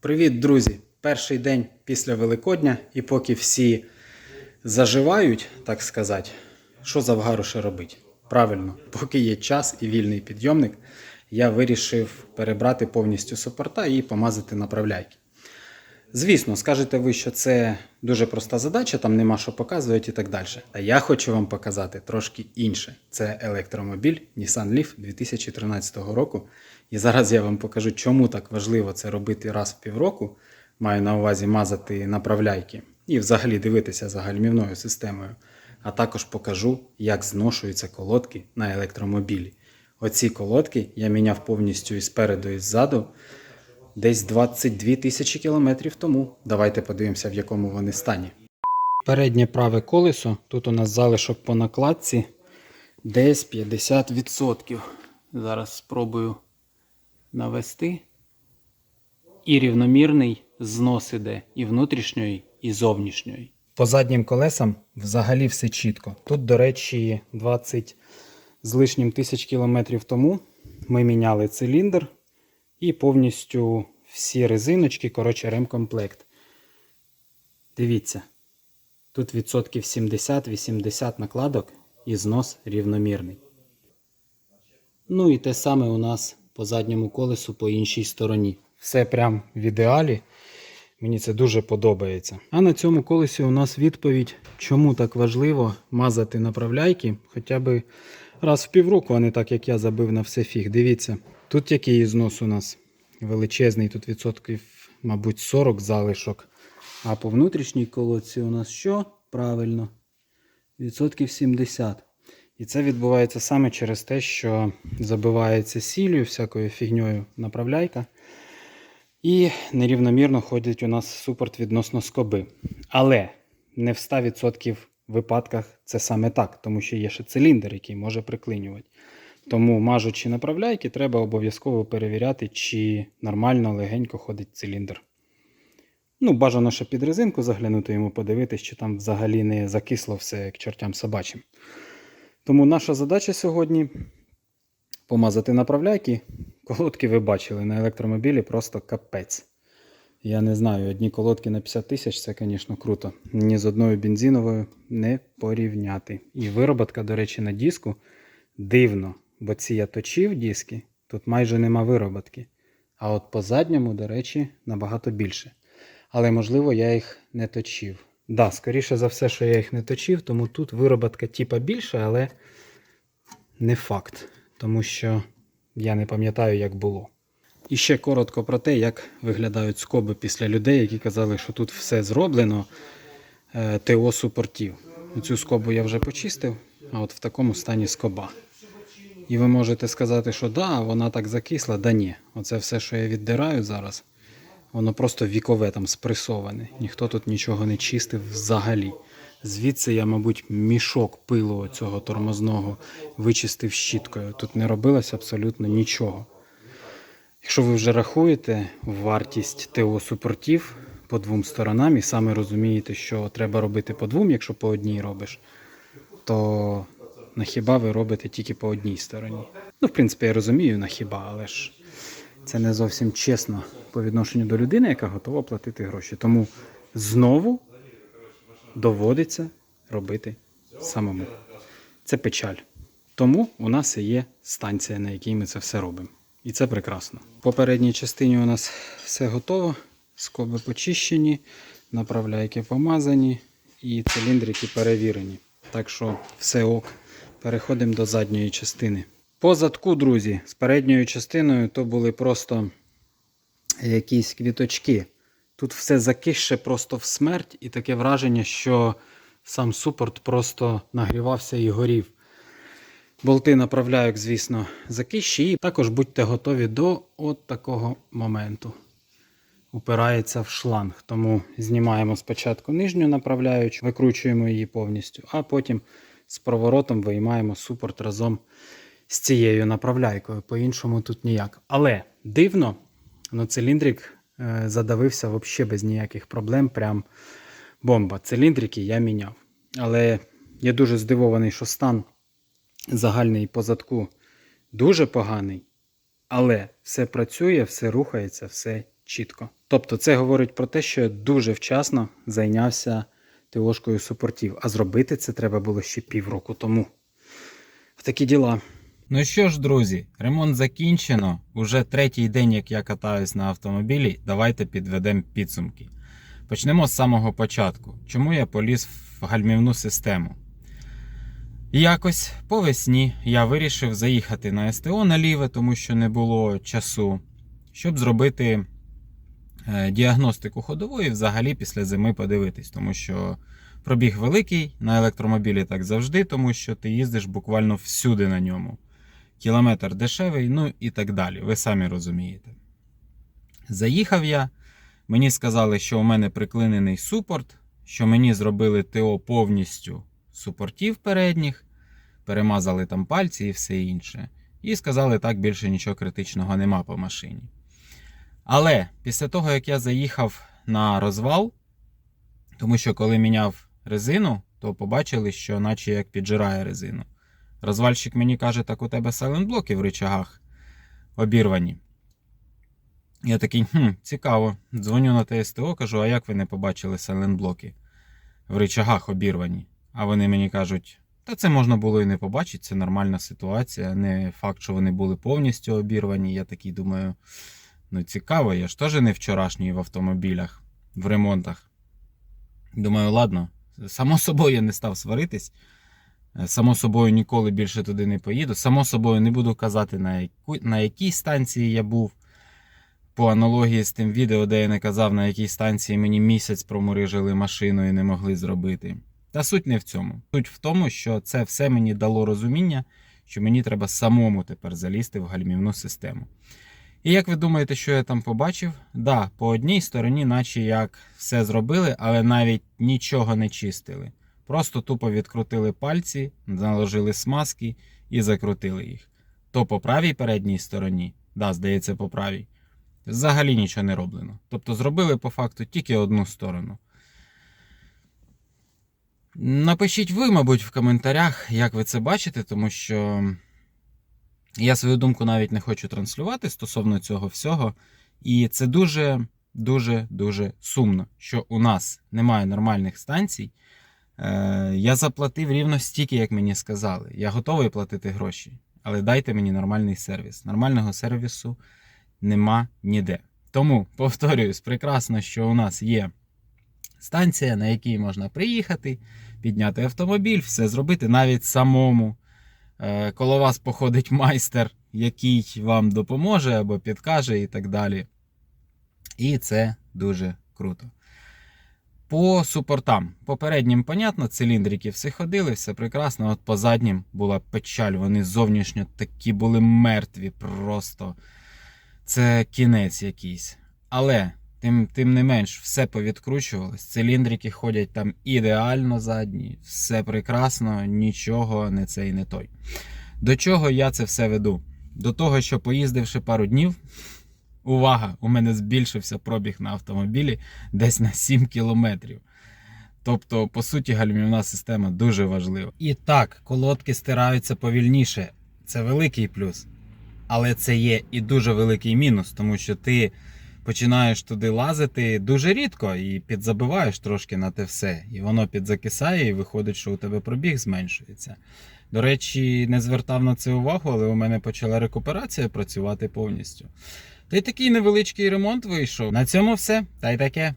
Привіт, друзі! Перший день після Великодня, і поки всі заживають, так сказати, що завгаруше робить? Правильно, поки є час і вільний підйомник, я вирішив перебрати повністю супорта і помазати направляйки. Звісно, скажете ви, що це дуже проста задача, там нема що показувати і так далі. А я хочу вам показати трошки інше. Це електромобіль Nissan Leaf 2013 року. І зараз я вам покажу, чому так важливо це робити раз в півроку. Маю на увазі мазати направляйки і взагалі дивитися за гальмівною системою. А також покажу, як зношуються колодки на електромобілі. Оці колодки я міняв повністю і спереду, і ззаду десь 22 тисячі кілометрів тому. Давайте подивимося, в якому вони стані. Переднє праве колесо. Тут у нас залишок по накладці десь 50%. Зараз спробую навести. І рівномірний знос іде і внутрішньої, і зовнішньої. По заднім колесам взагалі все чітко. Тут, до речі, 20 з лишнім тисяч кілометрів тому ми міняли циліндр і повністю всі резиночки, коротше, ремкомплект. Дивіться, тут відсотків 70-80 накладок і знос рівномірний. Ну і те саме у нас по задньому колесу по іншій стороні. Все прям в ідеалі. Мені це дуже подобається. А на цьому колесі у нас відповідь, чому так важливо мазати направляйки хоча б раз в півроку, а не так, як я забив на все фіг. Дивіться, тут який знос у нас величезний, тут відсотків, мабуть, 40 залишок. А по внутрішній колодці у нас що? Правильно, відсотків 70. І це відбувається саме через те, що забивається сіллю, всякою фігньою направляйка. І нерівномірно ходить у нас супорт відносно скоби. Але не в 100% випадках це саме так, тому що є ще циліндр, який може приклинювати. Тому, мажучи направляйки, треба обов'язково перевіряти, чи нормально легенько ходить циліндр. Ну, бажано ще під резинку заглянути йому, подивитись, чи там взагалі не закисло все як чортям собачим. Тому наша задача сьогодні помазати направляйки. Колодки ви бачили на електромобілі просто капець. Я не знаю, одні колодки на 50 тисяч це, звісно, круто. Ні з одною бензиновою не порівняти. І вироботка, до речі, на диску дивно, бо ці я точив диски, тут майже нема вироботки. А от по задньому, до речі, набагато більше. Але можливо я їх не точив. Да, скоріше за все, що я їх не точив, тому тут вироботка типа більша, але не факт. Тому що я не пам'ятаю, як було. І ще коротко про те, як виглядають скоби після людей, які казали, що тут все зроблено е, ТО супортів. Цю скобу я вже почистив, а от в такому стані скоба. І ви можете сказати, що да, вона так закисла, да ні. Оце все, що я віддираю зараз, воно просто вікове там спресоване. Ніхто тут нічого не чистив взагалі. Звідси я, мабуть, мішок пилу цього тормозного вичистив щіткою. Тут не робилось абсолютно нічого. Якщо ви вже рахуєте вартість ТО супортів по двом сторонам і саме розумієте, що треба робити по двом, якщо по одній робиш, то на хіба ви робите тільки по одній стороні. Ну, в принципі, я розумію на хіба, але ж це не зовсім чесно по відношенню до людини, яка готова платити гроші. Тому знову доводиться робити самому. Це печаль. Тому у нас і є станція, на якій ми це все робимо. І це прекрасно. В попередній частині у нас все готово. Скоби почищені, направляйки помазані і циліндрики перевірені. Так що все ок. Переходимо до задньої частини. По задку, друзі, з передньою частиною то були просто якісь квіточки. Тут все закисше просто в смерть, і таке враження, що сам супорт просто нагрівався і горів. Болти направляю, звісно, закищі, і також будьте готові до от такого моменту. Упирається в шланг. Тому знімаємо спочатку нижню направляючу, викручуємо її повністю, а потім з проворотом виймаємо супорт разом з цією направляйкою. По-іншому тут ніяк. Але дивно, ну циліндрик е, задавився взагалі без ніяких проблем. Прям бомба. Циліндрики я міняв. Але я дуже здивований, що стан загальний по задку дуже поганий. Але все працює, все рухається, все чітко. Тобто це говорить про те, що я дуже вчасно зайнявся ТОшкою супортів, а зробити це треба було ще півроку тому. Такі діла. Ну що ж, друзі, ремонт закінчено. Уже третій день, як я катаюсь на автомобілі, давайте підведемо підсумки. Почнемо з самого початку. Чому я поліз в гальмівну систему? Якось по весні я вирішив заїхати на СТО наліве, тому що не було часу, щоб зробити е, діагностику ходової взагалі після зими подивитись, тому що пробіг великий на електромобілі так завжди, тому що ти їздиш буквально всюди на ньому. Кілометр дешевий, ну і так далі. Ви самі розумієте. Заїхав я. Мені сказали, що у мене приклинений супорт, що мені зробили ТО повністю супортів передніх, перемазали там пальці і все інше. І сказали, так більше нічого критичного нема по машині. Але після того, як я заїхав на розвал, тому що коли міняв резину, то побачили, що наче як піджирає резину. Розвальщик мені каже, так у тебе сайлентблоки в рычагах обірвані. Я такий, хм, цікаво. Дзвоню на ТСТО, кажу, а як ви не побачили сайлентблоки в рычагах обірвані? А вони мені кажуть, та це можна було і не побачити, це нормальна ситуація. Не факт, що вони були повністю обірвані. Я такий думаю, ну цікаво, я ж теж не вчорашній в автомобілях, в ремонтах. Думаю, ладно, само собою я не став сваритись. Е, Само собою ніколи більше туди не поїду. Само собою не буду казати, на, яку, на якій станції я був. По аналогії з тим відео, де я не казав, на якій станції мені місяць промурижили машину і не могли зробити. Та суть не в цьому. Суть в тому, що це все мені дало розуміння, що мені треба самому тепер залізти в гальмівну систему. І як ви думаєте, що я там побачив? Да, по одній стороні, наче як все зробили, але навіть нічого не чистили. Просто тупо відкрутили пальці, наложили смазки і закрутили їх. То по правій передній стороні, да, здається, по правій, взагалі нічого не роблено. Тобто зробили по факту тільки одну сторону. Напишіть ви, мабуть, в коментарях, як ви це бачите, тому що я свою думку навіть не хочу транслювати стосовно цього всього. І це дуже, дуже, дуже сумно, що у нас немає нормальних станцій. Е, Я заплатив рівно стільки, як мені сказали. Я готовий платити гроші, але дайте мені нормальний сервіс. Нормального сервісу нема ніде. Тому повторююсь, прекрасно, що у нас є станція, на якій можна приїхати, підняти автомобіль, все зробити навіть самому. Е, Коло вас походить майстер, який вам допоможе або підкаже і так далі. І це дуже круто. По супортам. Попереднім, понятно, циліндрики все ходили, все прекрасно. От по заднім була печаль. Вони зовнішньо такі були мертві. Просто це кінець якийсь. Але, тим, тим не менш, все повідкручувалось. Циліндрики ходять там ідеально задні, все прекрасно, нічого не цей не той. До чого я це все веду? До того, що поїздивши пару днів. Увага! У мене збільшився пробіг на автомобілі десь на 7 кілометрів. Тобто, по суті, гальмівна система дуже важлива. І так, колодки стираються повільніше. Це великий плюс. Але це є і дуже великий мінус, тому що ти починаєш туди лазити дуже рідко і підзабиваєш трошки на те все. І воно підзакисає, і виходить, що у тебе пробіг зменшується. До речі, не звертав на це увагу, але у мене почала рекуперація працювати повністю. Та й такий невеличкий ремонт вийшов. На цьому все. Та й таке.